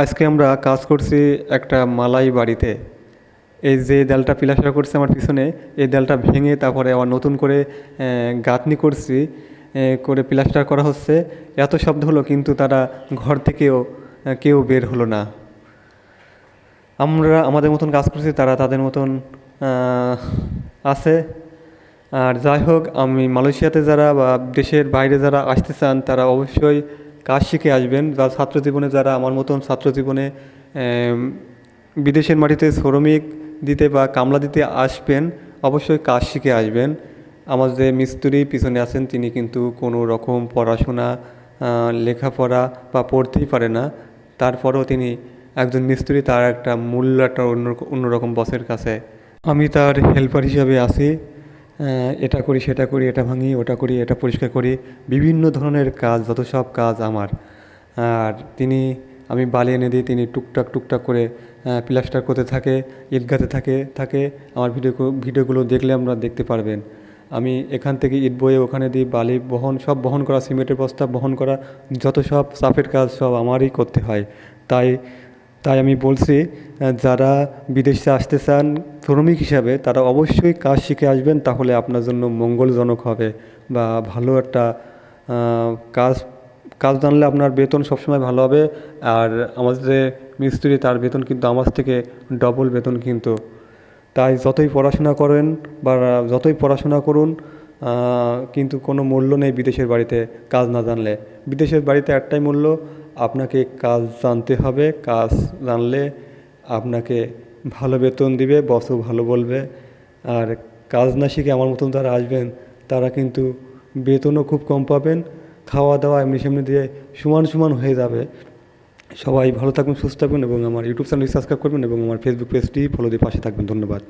আজকে আমরা কাজ করছি একটা মালাই বাড়িতে। এই যে দেয়ালটা পিলাস্টার করছে আমার পিছনে, এই দেয়ালটা ভেঙে তারপরে আবার নতুন করে গাঁথনি করছি করে প্লাস্টার করা হচ্ছে। এত শব্দ হলো কিন্তু তারা ঘর থেকেও কেউ বের হলো না। আমরা আমাদের মতন কাজ করছি, তারা তাদের মতন আছে। আর যাই হোক, আমি মালয়েশিয়াতে যারা বা দেশের বাইরে যারা আসতে চান, তারা অবশ্যই কাজ শিখে আসবেন বা ছাত্র জীবনে যারা আমার মতন ছাত্র জীবনে বিদেশের মাটিতে শ্রমিক দিতে বা কামলা দিতে আসবেন, অবশ্যই কাজ শিখে আসবেন। আমার যে মিস্ত্রি পিছনে আছেন, তিনি কিন্তু কোনো রকম পড়াশোনা লেখাপড়া বা পড়তেই পারে না। তারপরেও তিনি একজন মিস্ত্রি, তার একটা মূল্য একটা অন্য অন্যরকম বসের কাছে। আমি তার হেল্পার হিসাবে আছি। এটা করি, সেটা করি, এটা ভাঙি, ওটা করি, এটা পরিষ্কার করি, বিভিন্ন ধরনের কাজ, যত সব কাজ আমার। আর তিনি, আমি বালি এনে দিই, তিনি টুকটাক টুকটাক করে প্লাস্টার করতে থাকে, ঈদগাতে থাকে থাকে, আমার ভিডিও ভিডিওগুলো দেখলে আমরা দেখতে পারবেন। আমি এখান থেকে ইট বয়ে ওখানে দিই, বালি বহন, সব বহন করা, সিমেন্টের বস্তা বহন করা, যত সব চাপের কাজ সব আমারই করতে হয়। তাই তাই আমি বলছি যারা বিদেশে আসতে চান শ্রমিক হিসাবে, তারা অবশ্যই কাজ শিখে আসবেন, তাহলে আপনার জন্য মঙ্গলজনক হবে বা ভালো একটা কাজ কাজ জানলে আপনার বেতন সবসময় ভালো হবে। আর আমাদের যে মিস্ত্রি, তার বেতন কিন্তু আমার থেকে ডবল বেতন কিন্তু। তাই যতই পড়াশোনা করেন বা যতই পড়াশোনা করুন কিন্তু কোনো মূল্য নেই বিদেশের বাড়িতে কাজ না জানলে। বিদেশের বাড়িতে একটাই মূল্য, আপনাকে কাজ জানতে হবে, কাজ জানলে আপনাকে ভালো বেতন দিবে, বসও ভালো বলবে। আর কাজ না শিখে আমার মতন যারা আসবেন, তারা কিন্তু বেতনও খুব কম পাবেন খাওয়া দাওয়া এমনি সেমনি দিয়ে সমান সমান হয়ে যাবে। সবাই ভালো থাকবেন, সুস্থ থাকবেন এবং আমার ইউটিউব চ্যানেল সাবস্ক্রাইব করবেন এবং আমার ফেসবুক পেজটি ফলো দিয়ে পাশে থাকবেন। ধন্যবাদ।